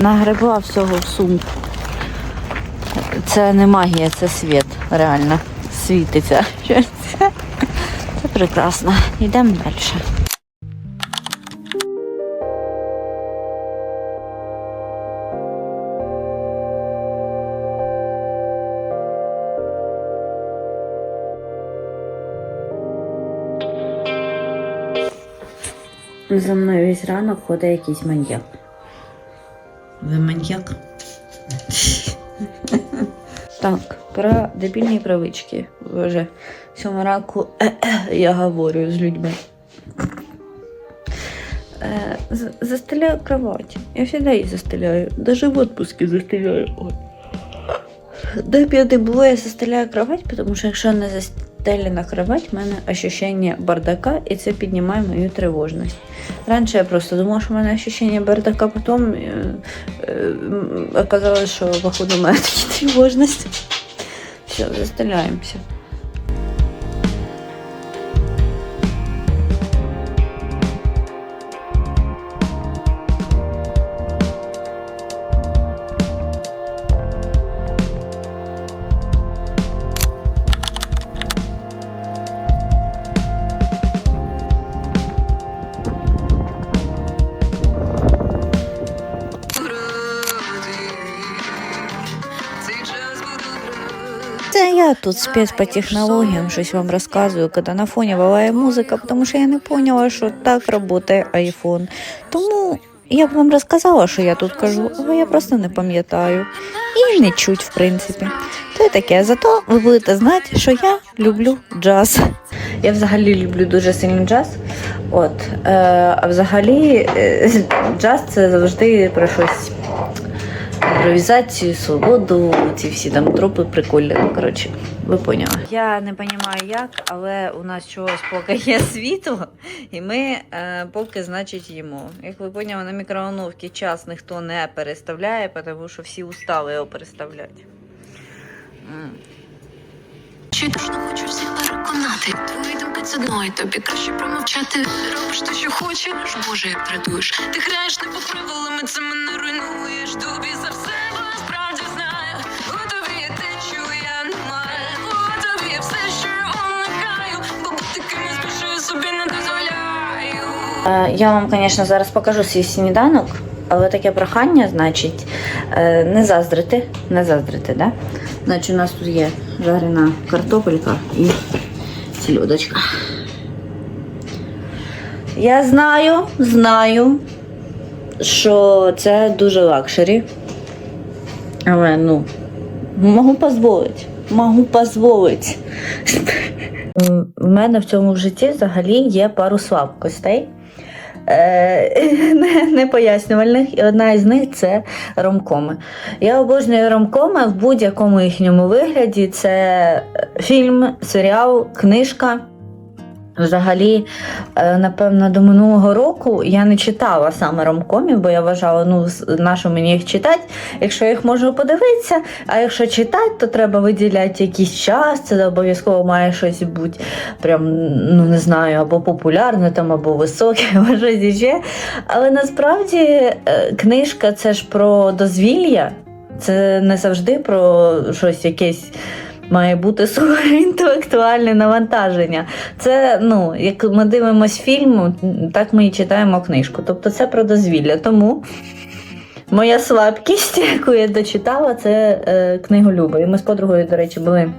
Нагребла всього в сумку. Це не магія, це світ, реально. Світиться. Це, прекрасно. Йдемо далі. За мною весь ранок ходить якийсь маньяк. Ви маньяк? Так, про дебільні привички. Вже сьому ранку я говорю з людьми. Е, Застеляю кровать. Я завжди її застеляю. Даже в отпуске застеляю. Де б я я застеляю кровать, тому що якщо не застелена кровать, в мене ощущення бардака, і це піднімає мою тривожність. Раніше я просто думала, що в мене ощущення бардака, потім е, е, оказалось, що походу в мене такі тривожності. Все, застеляємося. Тут спец по технологіям щось вам розказую, коли на фоні валає музика, тому що я не поняла, що так працює айфон. Тому я б вам розказала, що я тут кажу, але я просто не пам'ятаю. І не чуть, в принципі. То й таке. Зато ви будете знати, що я люблю джаз. Я взагалі люблю дуже сильно джаз. От, е, а взагалі е, джаз це завжди про щось імпровізацію, свободу, ці всі там тропи прикольні. Ну, коротше, ви поняли. Я не розумію як, але у нас чогось поки є світло, і ми е, поки, значить, їмо. Як ви поняли, на мікроволновці час ніхто не переставляє, тому що всі устали його переставляти. М. Читаш, хочу всіх переконати. Твої думки це дно, і тобі краще промовчати. Робиш те, що хочеш, Боже, як традуєш. Ти граєш не по правилами, це мене руйнуєш. Я вам, звісно, зараз покажу свій сніданок, але таке прохання, значить, е, не заздрити. Не заздрити, да? Значить, у нас тут є жарена картопелька і сільодочка. Я знаю, знаю, що це дуже лакшері. Але ну, можу дозволити. Можу дозволити. В мене в цьому житті взагалі є пару слабкостей. Е, Непояснювальних, і одна із них це ромкоми. Я обожнюю ромкоми в будь-якому їхньому вигляді. Це фільм, серіал, книжка. Взагалі, е, напевно, до минулого року я не читала саме ромкомів, бо я вважала, ну з- на що мені їх читати, якщо я їх можу подивитися, а якщо читати, то треба виділяти якийсь час, це обов'язково має щось бути прям, ну не знаю, або популярне там, або високе, або щось іще. Але насправді е, книжка це ж про дозвілля, це не завжди про щось якесь. Має бути своє інтелектуальне навантаження. Це, ну, як ми дивимось фільм, так ми і читаємо книжку. Тобто це про дозвілля. Тому моя слабкість, яку я дочитала, це е, книголюба. І ми з подругою, до речі, були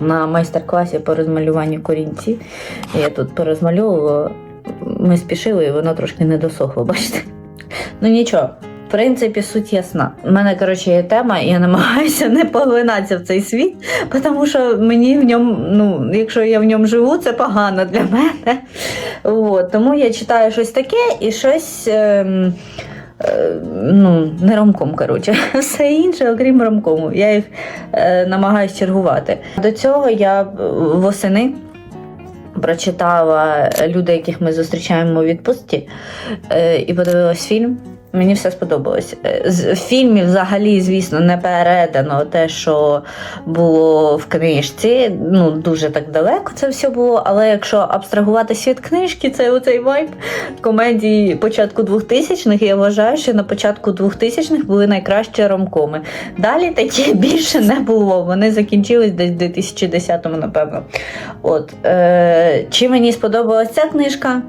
на майстер-класі по розмалюванню корінці. Я тут порозмальовувала. Ми спішили, і воно трошки не досохло, бачите? Ну нічого. Принципі, суть ясна. У мене, коротше, є тема, і я намагаюся не поглинатися в цей світ, тому що мені в ньому, ну, якщо я в ньому живу, це погано для мене. От, тому я читаю щось таке і щось. Ем, е, Ну, не ромком, коротше, все інше, окрім ромкому. Я їх е, намагаюся чергувати. До цього я восени прочитала люди, яких ми зустрічаємо у відпустці, е, і подивилась фільм. Мені все сподобалось. Е, З фільмів взагалі, звісно, не передано те, що було в книжці. Ну, дуже так далеко це все було. Але якщо абстрагуватися від книжки, це оцей вайб комедії початку 2000-х. Я вважаю, що на початку 2000-х були найкращі ромкоми. Далі такі більше не було. Вони закінчились десь в 2010-му, напевно. От е, чи мені сподобалася ця книжка?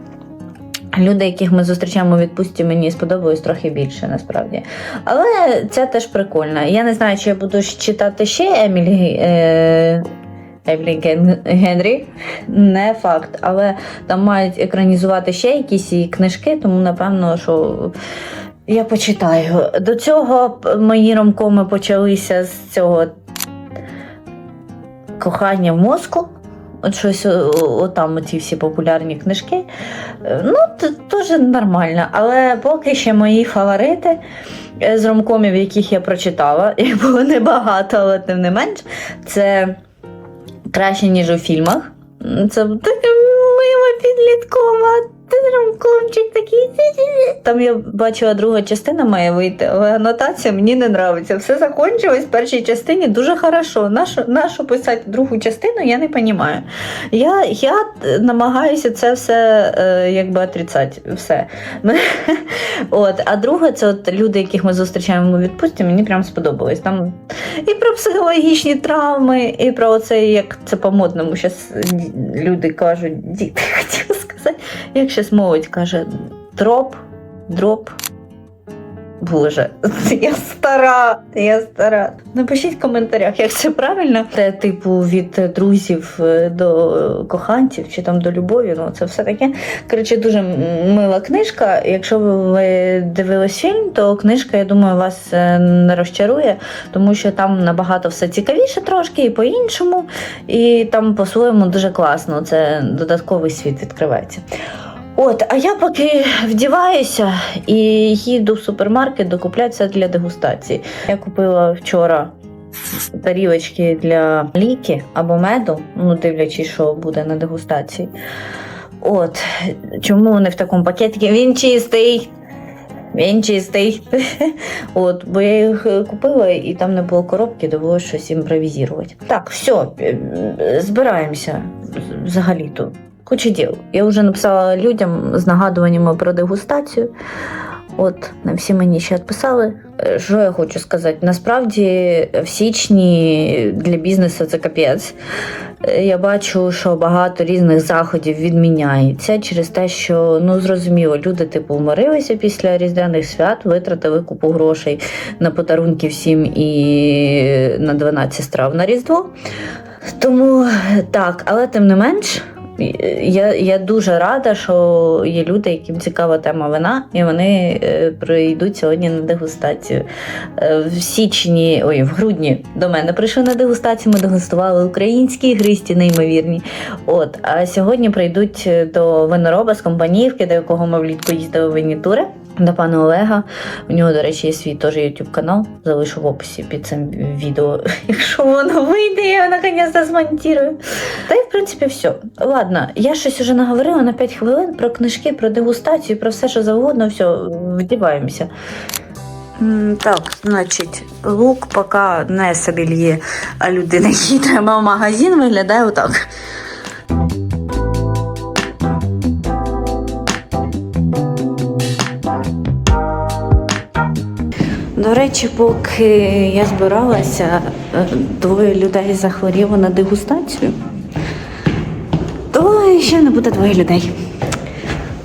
Люди, яких ми зустрічаємо у відпустці, мені сподобалось трохи більше, насправді. Але це теж прикольно. Я не знаю, чи я буду читати ще Емілі. Е... Емілі Ген- Генрі, не факт, але там мають екранізувати ще якісь її книжки, тому напевно, що я почитаю. До цього мої ромкоми почалися з цього кохання в мозку. От щось о- отам оці всі популярні книжки. Е, Ну, теж нормально. Але поки ще мої фаворити е, з ромкомів, яких я прочитала, їх було небагато, але тим не менш, це краще, ніж у фільмах. Це така мила підліткова. Ромкомчик такий. Там я бачила друга частина має вийти, але анотація мені не нравиться. Все закончилось в першій частині дуже хорошо. Нащо, нащо писати другу частину, я не розумію. Я, я намагаюся це все е, якби отрицати. Все. От. А друге, це от люди, яких ми зустрічаємо у відпустці, мені прям сподобалось. Там і про психологічні травми, і про це, як це по-модному зараз люди кажуть, діти хотів сказати, як зараз мовить, каже, дроп, дроп. Боже, я стара, я стара. Напишіть в коментарях, як це правильно. Це типу від друзів е, до коханців чи там до любові. Ну це все таке. Коротше, дуже мила книжка. Якщо ви дивились фільм, то книжка, я думаю, вас е, не розчарує, тому що там набагато все цікавіше трошки і по-іншому. І там по-своєму дуже класно. Це додатковий світ відкривається. От, а я поки вдіваюся і їду в супермаркет докуплятися для дегустації. Я купила вчора тарілочки для ліки або меду, ну дивлячись, що буде на дегустації. От, чому вони в такому пакеті? Він чистий. Він чистий. От, бо я їх е, купила і там не було коробки, довелося щось імпровізувати. Так, все, збираємося взагалі-то. Куча діл. Я вже написала людям з нагадуваннями про дегустацію. От, на всі мені ще відписали. Е, Що я хочу сказати? Насправді в січні для бізнесу це капець. Е, Я бачу, що багато різних заходів відміняється через те, що ну зрозуміло, люди типу вморилися після різдвяних свят, витратили купу грошей на подарунки всім і на 12 страв на Різдво. Тому так, але тим не менш. Я, я дуже рада, що є люди, яким цікава тема вина, і вони е, прийдуть сьогодні на дегустацію. Е, в січні, ой, в грудні до мене прийшли на дегустацію. Ми дегустували українські гристі, неймовірні. От, а сьогодні прийдуть до винороба з компаніївки, до якого ми влітку їздили в винітури. До пана Олега. У нього, до речі, є свій теж YouTube канал. Залишу в описі під цим відео. Якщо воно вийде, я наконець змонтую. Та й в принципі все. Ладно, я щось уже наговорила на 5 хвилин про книжки, про дегустацію, про все, що завгодно, все, вдіваємося. Так, значить, лук поки не сабельє, а людина, якій треба в магазин, виглядає отак. До речі, поки я збиралася, е, двоє людей захворіло на дегустацію, то ще не буде двоє людей.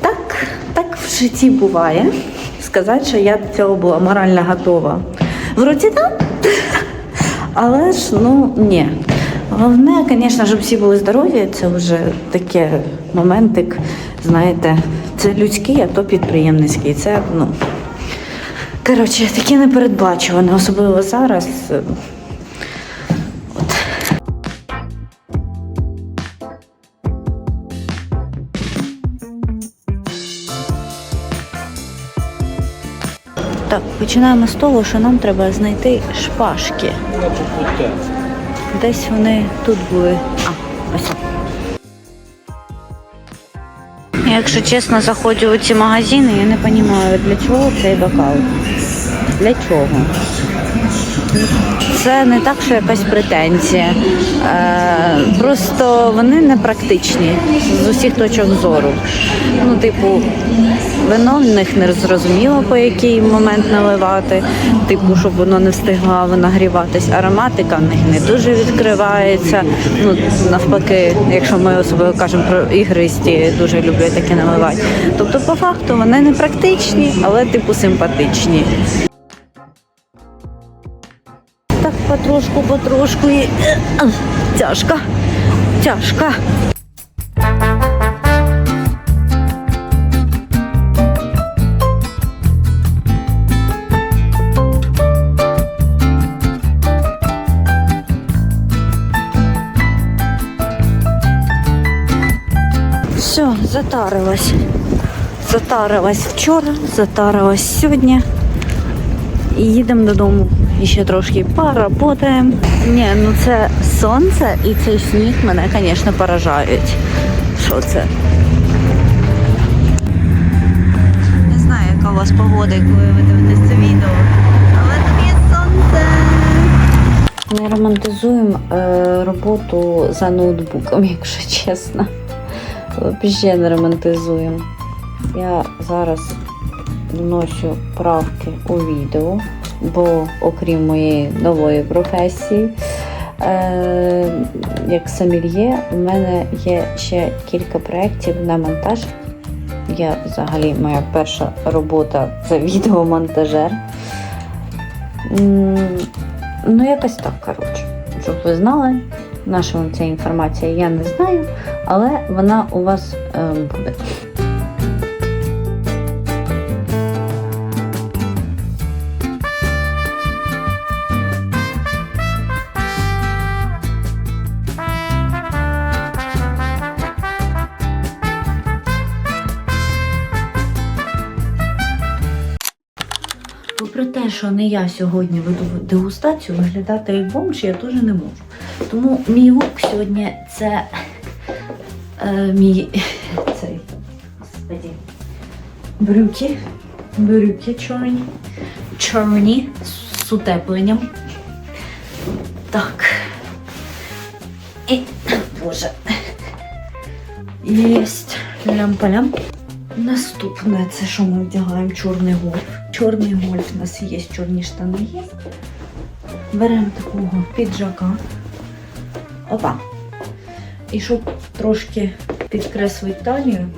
Так, так в житті буває. Сказати, що я до цього була морально готова. Вроді так. Але ж ну ні. Головне, звісно, щоб всі були здорові, це вже таке моментик, знаєте, це людський, а то підприємницький. Це ну. Коротше, таке непередбачуване, особливо зараз. От. Так, починаємо з того, що нам треба знайти шпажки. Десь вони тут були. А, ось. Якщо чесно, заходжу у ці магазини, я не розумію, для чого цей бокал. Для чого? Це не так, що якась претензія. Е, просто вони не практичні з усіх точок зору. Ну, типу, вино в них не зрозуміло, по який момент наливати, типу, щоб воно не встигло нагріватись. Ароматика в них не дуже відкривається. Ну, навпаки, якщо ми особливо кажемо про ігристі, дуже люблять таке наливати. Тобто, по факту, вони не практичні, але типу симпатичні. Потрошку, потрошку і тяжко, тяжко. Все, затарилась. Затарилась вчора, затарилась сьогодні. І їдемо додому. І ще трошки поработаємо. Ні, ну це сонце і цей сніг мене, звісно, поражають. Що це? Не знаю, яка у вас погода, коли ви дивитесь це відео. Але тут є сонце. Ми романтизуємо е, роботу за ноутбуком, якщо чесно. Взагалі не романтизуємо. Я зараз вношу правки у відео, бо окрім моєї нової професії, е, як сомельє, у мене є ще кілька проєктів на монтаж. Я взагалі моя перша робота це відеомонтажер. Ну, якось так, коротше. Щоб ви знали, наша вам ця інформація я не знаю, але вона у вас е, буде. Що не я сьогодні веду дегустацію, виглядати як бомж я теж не можу. Тому мій лук сьогодні це е, мій цей господи, брюки. Брюки чорні. Чорні з утепленням. Так. І, боже. Єсть. Лям-палям. Наступне це що ми вдягаємо чорний гольф. Чорний гольф у нас є, чорні штани є. Беремо такого піджака. Опа. І щоб трошки підкреслити талію,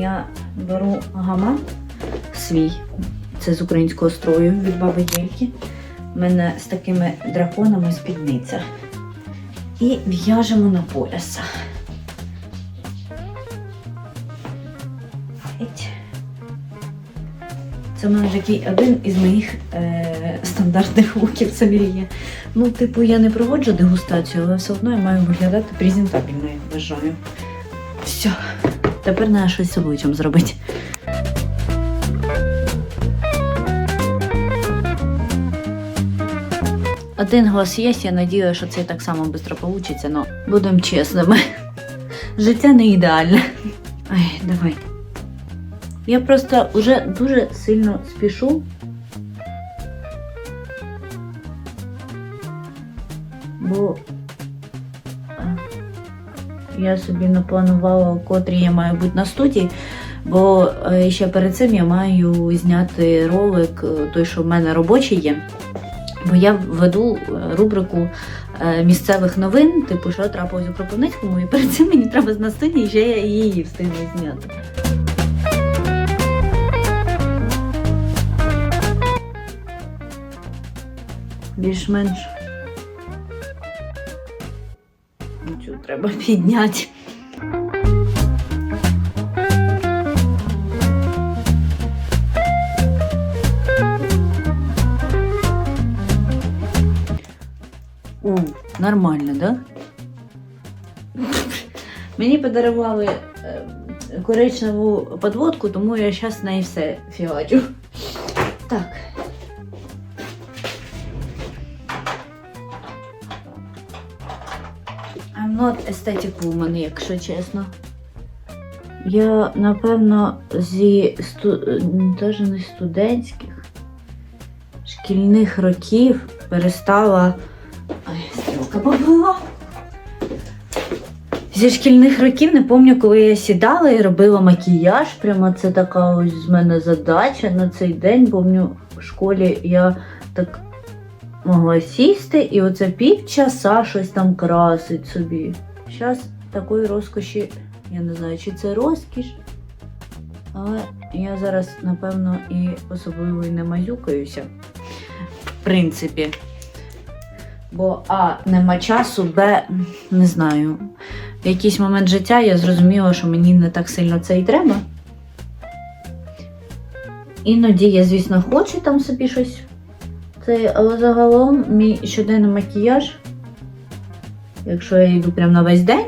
я беру гамак свій. Це з українського строю від баби Єльки. У мене з такими драконами спідниця. І в'яжемо на пояса. Це в мене такий один із моїх е, стандартних луків сомельє. Ну, типу, я не проводжу дегустацію, але все одно я маю виглядати презентабельно, я вважаю. Все, тепер треба щось з обличчям зробити. Один глаз є, я сподіваюся, що це так само швидко вийде, але будемо чесними. Життя не ідеальне. Ай, давай. Я просто вже дуже сильно спішу. Бо я собі напланувала, котрі я маю бути на студії, бо е, ще перед цим я маю зняти ролик, е, той, що в мене робочий є. Бо я веду е, рубрику місцевих новин, типу, що трапилось у Кропивницькому, і перед цим мені треба на студії ще я її встигну зняти. Більш-менш. Цю треба підняти. О, нормально, да? Мені подарували е, коричневу подводку, тому я зараз на неї все фігачу. Not aesthetic woman, якщо чесно. Я, напевно, зі сту... навіть не студентських, шкільних років перестала. Ай, стрілка побила. Зі шкільних років не пам'ятаю, коли я сідала і робила макіяж. Прямо це така ось з мене задача на цей день. Помню, в школі я так могла сісти і оце півчаса щось там красить собі. Зараз такої розкоші, я не знаю, чи це розкіш, але я зараз, напевно, і особливо і не мазюкаюся. В принципі. Бо А, нема часу, Б, не знаю. В якийсь момент життя я зрозуміла, що мені не так сильно це і треба. Іноді я, звісно, хочу там собі щось. Це, але загалом мій щоденний макіяж, якщо я йду прямо на весь день,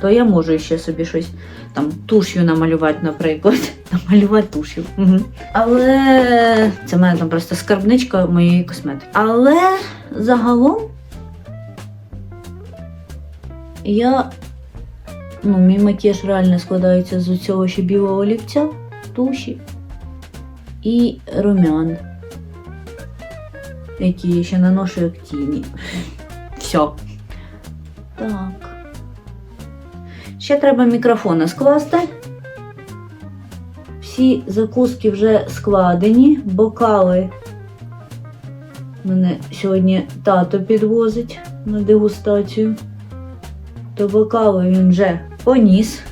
то я можу ще собі щось там туш'ю намалювати, наприклад. Намалювати туш'ю. Угу. Але це в мене там просто скарбничка моєї косметики. Але загалом я. Ну, мій макіяж реально складається з цього ще білого олівця, туші і румян, які я ще наношу як тіні. Все. Так. Ще треба мікрофони скласти. Всі закуски вже складені, бокали. Мене сьогодні тато підвозить на дегустацію. То бокали він вже поніс.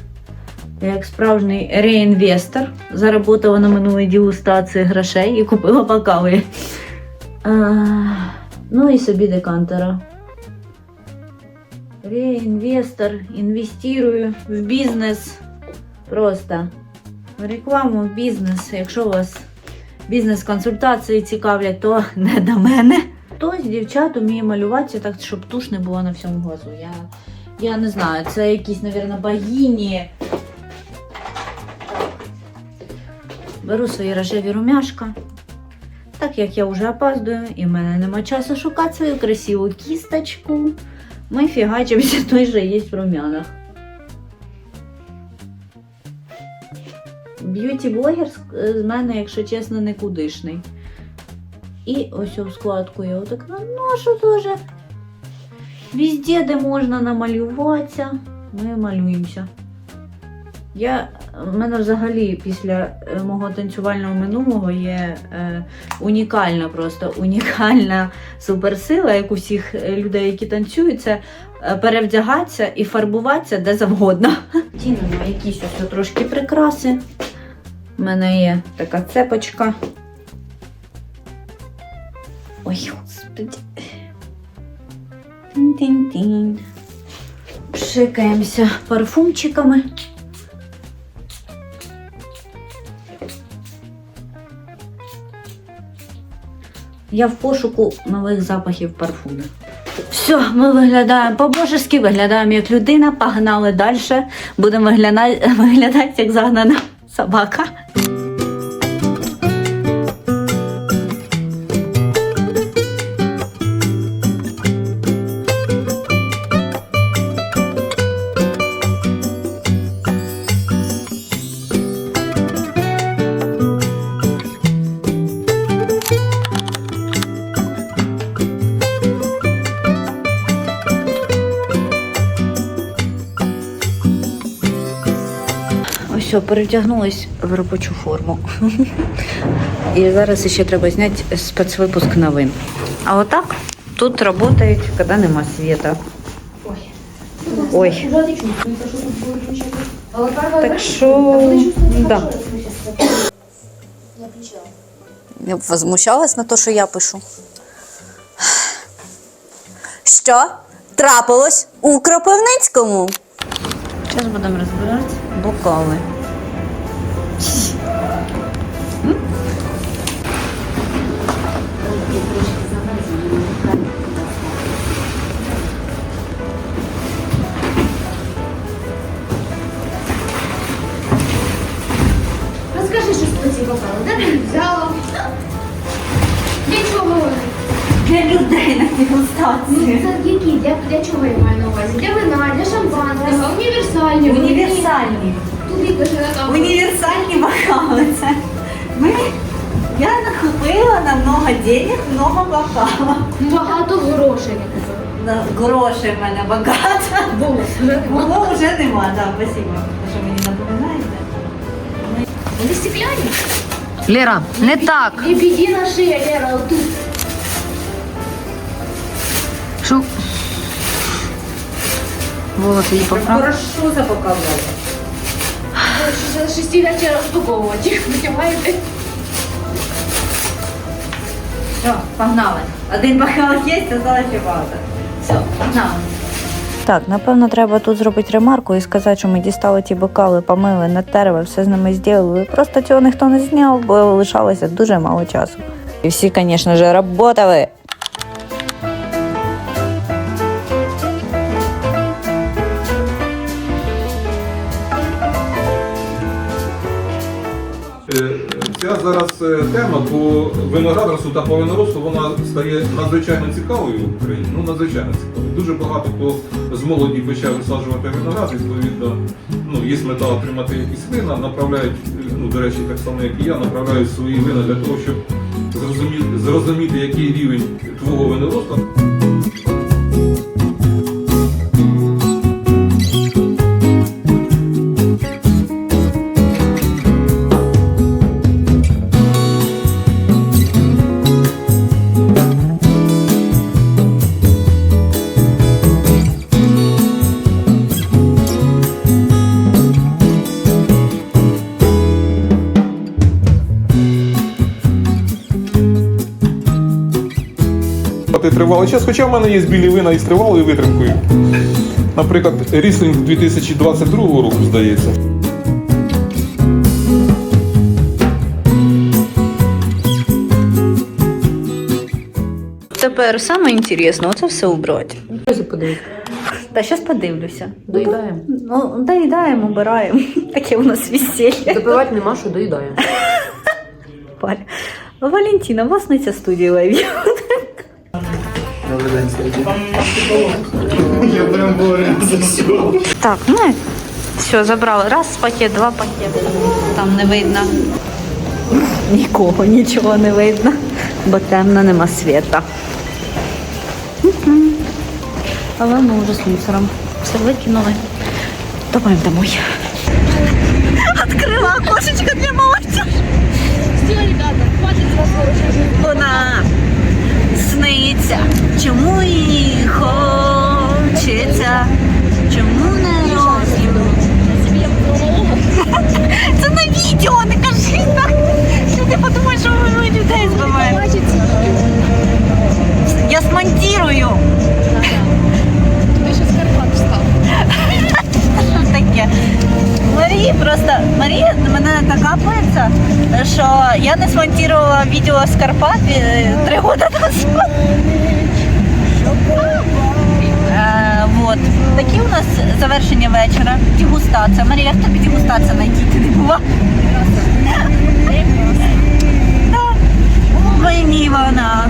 Як справжній реінвестор. Заработала на минулій дегустації грошей і купила бокали. А, ну і собі декантера. Реінвестор, інвестую в бізнес. Просто в рекламу, в бізнес. Якщо вас бізнес-консультації цікавлять, то не до мене. Хтось дівчат вміє малюватися так, щоб туш не була на всьому глазу. Я, я не знаю, це якісь, мабуть, богині. Беру свої рожеві румяшка. Так як я вже опаздую і в мене нема часу шукати свою красиву кісточку, ми фігачимося той же є в румянах. Б'юті-блогер з- з мене, якщо чесно, никудишний. І ось у складку я отак наношу теж. Везде, де можна намалюватися, ми малюємося. Я, в мене взагалі після е, мого танцювального минулого є е, унікальна, просто унікальна суперсила, як у всіх е, людей, які танцюють, це е, перевдягатися і фарбуватися де завгодно. Тінемо якісь ось трошки прикраси. У мене є така цепочка. Ой, господи. Тин-тин-тин. Пшикаємося парфумчиками. Я в пошуку нових запахів парфумів. Все, ми виглядаємо по-божески, виглядаємо як людина, погнали далі. Будемо виглядати, виглядати як загнана собака. Все, перевдягнулась в робочу форму. І зараз ще треба зняти спецвипуск новин. А отак тут працюють, коли нема світа. Ой. Так що, да. Я возмущалась на те, що я пишу. Що трапилось у Кропивницькому? Зараз будемо розбирати бокали. Розкажи щось про ці бокали. Де ти їх взяла? Для чого вони? Для людей на Ну, дегустації. це які? Для, для чого я маю на увазі? Для вина, для шампанського, універсальні. вони. Універсальні. Універсальні бокали. Це ми. Я накупила на много денег, много бокалів. Багато грошей я купила. На Грошей в мене багато. Було. Мого вже нема, так, спасибо, що мені напоминаєте. Вони стекляні. Лера, не так. Не біді на шиї, Лера, отут. Що? Волос її поправ. Хорошо запаковала. За шести вечора розпаковувати їх, понимаєте? Все, погнали. Один бокал є, осталось ще багато. Все, погнали. Так, напевно, треба тут зробити ремарку і сказати, що ми дістали ті бокали, помили, натерли, все з ними зробили. Просто цього ніхто не зняв, бо лишалося дуже мало часу. І всі, звісно ж, працювали. Зараз е, тема по виноградарству та по виноросту вона стає надзвичайно цікавою в Україні. Ну надзвичайно цікавою. Дуже багато хто з молоді почав висаджувати виноград, відповідно, ну, є мета отримати якісь вина, направляють, ну, до речі, так само як і я, направляють свої вина для того, щоб зрозуміти, зрозуміти який рівень твого виноросту. Тривалий час, хоча в мене є білі вина із тривалою витримкою. Наприклад, Ріслінг 2022 року, здається. Тепер саме інтересно, оце все убрати. Та зараз подивлюся. Доїдаємо. Ну, доїдаємо, обираємо. Таке у нас весілля. Допивати нема, що доїдаємо. Валентина, вас на ця студія лайвів. Так, ну все, забрали. Раз пакет, два пакети. Там не видно. Нікого, нічого не видно, бо темно нема світа. Але ми вже з мусором. Все викинули. Давай домой. Открыла окошечко для молодежи. Все, ребята, хватить з вас сниться, чому їй хочеться, чому не розумію. Це на відео, не кажи так. Люди подумають, що ми людей збиваємо. Я смонтирую. Ти ще з Карпат встав. Що таке? Марії просто Марія на мене така пальця, що я не смонтувала відео з Карпат е, три роки назад. Е, вот. Такі у нас завершення вечора. Дегустація. Марія, як тобі дегустація найдіть не була? Мені вона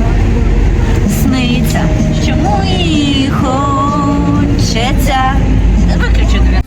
сниться. Чому їй хочеться? Виключу дві.